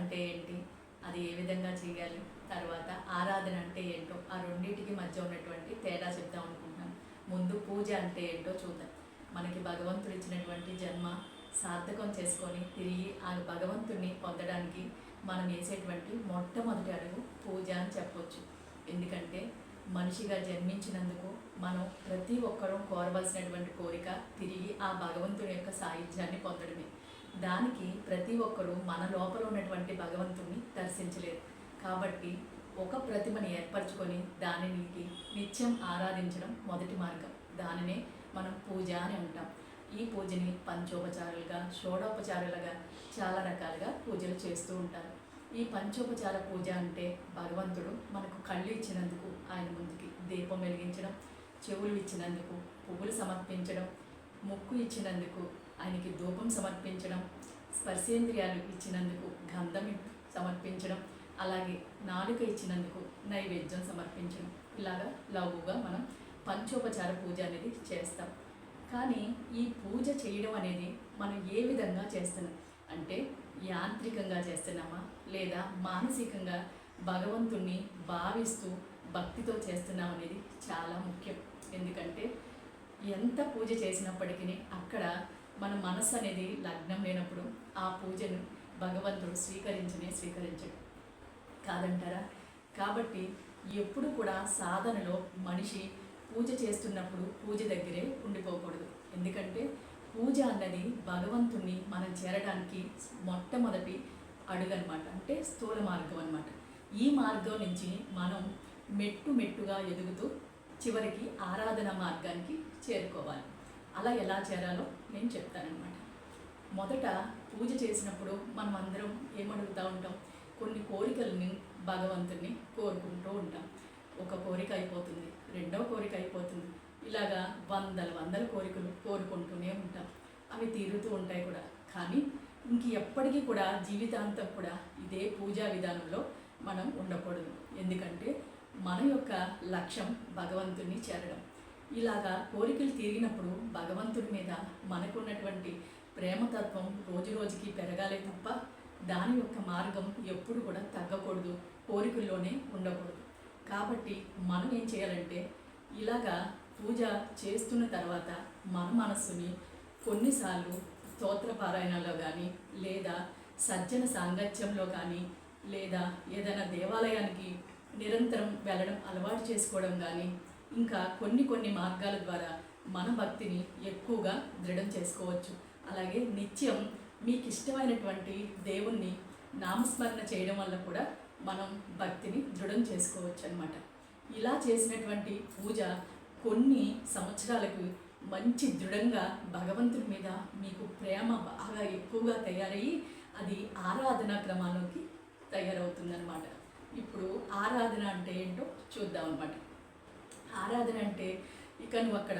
అంటే ఏంటి? అది ఏ విధంగా చేయాలి? తర్వాత ఆరాధన అంటే ఏంటో ఆ రెండింటికి మధ్య ఉన్నటువంటి తేడా చెప్దాం అనుకుంటున్నాను. ముందు పూజ అంటే ఏంటో చూద్దాం. మనకి భగవంతుడు ఇచ్చినటువంటి జన్మ సార్థకం చేసుకొని తిరిగి ఆ భగవంతుడిని పొందడానికి మనం వేసేటువంటి మొట్టమొదటి అడుగు పూజ అని చెప్పవచ్చు ఎందుకంటే మనిషిగా జన్మించినందుకు మనం ప్రతి ఒక్కరూ కోరవలసినటువంటి కోరిక తిరిగి ఆ భగవంతుని యొక్క సాహిత్యాన్ని పొందడమే. దానికి ప్రతి ఒక్కరూ మన లోపల ఉన్నటువంటి భగవంతుణ్ణి దర్శించలేరు. కాబట్టి ఒక ప్రతిమని ఏర్పరచుకొని దానికి నిత్యం ఆరాధించడం మొదటి మార్గం. దానినే మనం పూజ అని అంటాం. ఈ పూజని పంచోపచారాలుగా షోడోపచారాలుగా చాలా రకాలుగా పూజలు చేస్తూ ఉంటారు. ఈ పంచోపచార పూజ అంటే భగవంతుడు మనకు కళ్ళు ఇచ్చినందుకు ఆయన ముందుకి దీపం వెలిగించడం చెవులు ఇచ్చినందుకు పువ్వులు సమర్పించడం ముక్కు ఇచ్చినందుకు ఆయనకి ధూపం సమర్పించడం స్పర్శేంద్రియాలు ఇచ్చినందుకు గంధం సమర్పించడం అలాగే నాలుక ఇచ్చినందుకు నైవేద్యం సమర్పించడం. ఇలాగా లఘువుగా మనం పంచోపచార పూజ అనేది చేస్తాం. కానీ ఈ పూజ చేయడం అనేది మనం ఏ విధంగా చేస్తున్నాం? అంటే యాంత్రికంగా చేస్తున్నామా? లేదా మానసికంగా భగవంతుణ్ణి భావిస్తూ భక్తితో చేస్తున్నాం అనేది చాలా ముఖ్యం. ఎందుకంటే ఎంత పూజ చేసినప్పటికీ అక్కడ మన మనసు అనేది లగ్నం లేనప్పుడు ఆ పూజను భగవంతుడు స్వీకరించనే స్వీకరించడు. కాదంటారా? కాబట్టి ఎప్పుడు కూడా సాధనలో మనిషి పూజ చేస్తున్నప్పుడు పూజ దగ్గరే ఉండిపోకూడదు. ఎందుకంటే పూజ అన్నది భగవంతుణ్ణి మనం చేరడానికి మొట్టమొదటి అడుగు అనమాట అంటే స్థూల మార్గం అనమాట ఈ మార్గం నుంచి మనం మెట్టు మెట్టుగా ఎదుగుతూ చివరికి ఆరాధన మార్గానికి చేరుకోవాలి. అలా ఎలా చేరాలో నేను చెప్తానమాట మొదట పూజ చేసినప్పుడు మనం అందరం ఏమడుగుతూ ఉంటాం? కొన్ని కోరికలని భగవంతుని కోరుకుంటూ ఉంటాం. ఒక కోరిక అయిపోతుంది రెండవ కోరిక అయిపోతుంది. ఇలాగా వందల వందల కోరికలు కోరుకుంటూనే ఉంటాం. అవి తీరుతూ ఉంటాయి కూడా. కానీ ఇంక ఎప్పటికీ కూడా జీవితాంతం కూడా ఇదే పూజా విధానంలో మనం ఉండకూడదు. ఎందుకంటే మన యొక్క లక్ష్యం భగవంతుణ్ణి చేరడం. ఇలాగా కోరికలు తీరినప్పుడు భగవంతుడి మీద మనకున్నటువంటి ప్రేమతత్వం రోజు రోజుకి పెరగాలే తప్ప దాని యొక్క మార్గం ఎప్పుడు కూడా తగ్గకూడదు కోరికల్లోనే ఉండకూడదు. కాబట్టి మనం ఏం చేయాలంటే ఇలాగా పూజ చేస్తున్న తర్వాత మన మనస్సుని కొన్నిసార్లు స్తోత్రపారాయణలో కానీ లేదా సజ్జన సాంగత్యంలో కానీ లేదా ఏదైనా దేవాలయానికి నిరంతరం వెళ్ళడం అలవాటు చేసుకోవడం కానీ ఇంకా కొన్ని కొన్ని మార్గాల ద్వారా మన భక్తిని ఎక్కువగా దృఢం చేసుకోవచ్చు. అలాగే నిత్యం మీకు ఇష్టమైనటువంటి దేవుణ్ణి నామస్మరణ చేయడం వల్ల కూడా మనం భక్తిని దృఢం చేసుకోవచ్చు అనమాట ఇలా చేసినటువంటి పూజ కొన్ని సంవత్సరాలకు మంచి దృఢంగా భగవంతుడి మీద మీకు ప్రేమ బాగా ఎక్కువగా తయారయ్యి అది ఆరాధనా క్రమాలోకి తయారవుతుందన్నమాట. ఇప్పుడు ఆరాధన అంటే ఏంటో చూద్దాం అనమాట ఆరాధన అంటే ఇక నువ్వు అక్కడ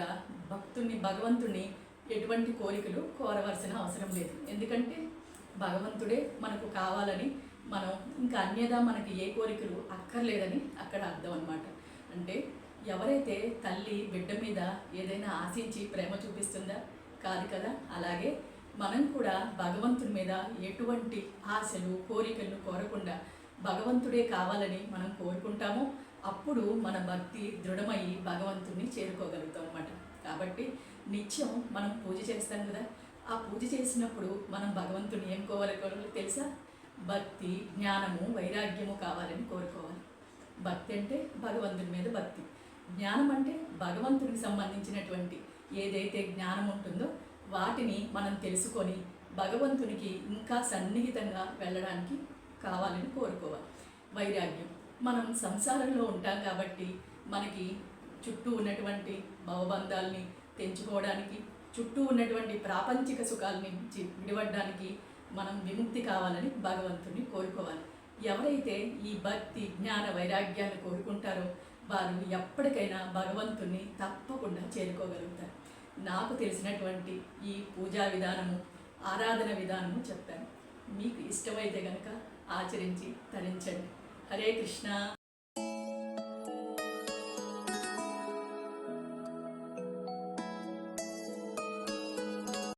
భక్తుణ్ణి భగవంతుణ్ణి ఎటువంటి కోరికలు కోరవలసిన అవసరం లేదు. ఎందుకంటే భగవంతుడే మనకు కావాలని మనం ఇంకా అన్యదా మనకి ఏ కోరికలు అక్కర్లేదని అక్కడ అర్థం అనమాట అంటే ఎవరైతే తల్లి బిడ్డ మీద ఏదైనా ఆశించి ప్రేమ చూపిస్తుందా? కాదు కదా. అలాగే మనం కూడా భగవంతుడి మీద ఎటువంటి ఆశలు కోరికలను కోరకుండా భగవంతుడే కావాలని మనం కోరుకుంటామో అప్పుడు మన భక్తి దృఢమయ్యి భగవంతుడిని చేరుకోగలుగుతాం అనమాట కాబట్టి నిత్యం మనం పూజ చేస్తాం కదా ఆ పూజ చేసినప్పుడు మనం భగవంతుని ఏం కోరుకోవాలో తెలుసా? భక్తి జ్ఞానము వైరాగ్యము కావాలని కోరుకోవాలి. భక్తి అంటే భగవంతుని మీద భక్తి. జ్ఞానం అంటే భగవంతుడికి సంబంధించినటువంటి ఏదైతే జ్ఞానం ఉంటుందో వాటిని మనం తెలుసుకొని భగవంతునికి ఇంకా సన్నిహితంగా వెళ్ళడానికి కావాలని కోరుకోవాలి వైరాగ్యం. మనం సంసారంలో ఉంటాం కాబట్టి మనకి చుట్టూ ఉన్నటువంటి భవబంధాల్ని తెంచుకోవడానికి చుట్టూ ఉన్నటువంటి ప్రాపంచిక సుఖాలని నుంచి విడిపడడానికి మనం విముక్తి కావాలని భగవంతుని కోరుకోవాలి. ఎవరైతే ఈ భక్తి జ్ఞాన వైరాగ్యాన్ని కోరుకుంటారో వారు ఎప్పటికైనా భగవంతుణ్ణి తప్పకుండా చేరుకోగలుగుతారు. నాకు తెలిసినటువంటి ఈ పూజా విధానము ఆరాధన విధానము చెప్పాను. మీకు ఇష్టమైతే కనుక ఆచరించి తరించండి. హరే కృష్ణ.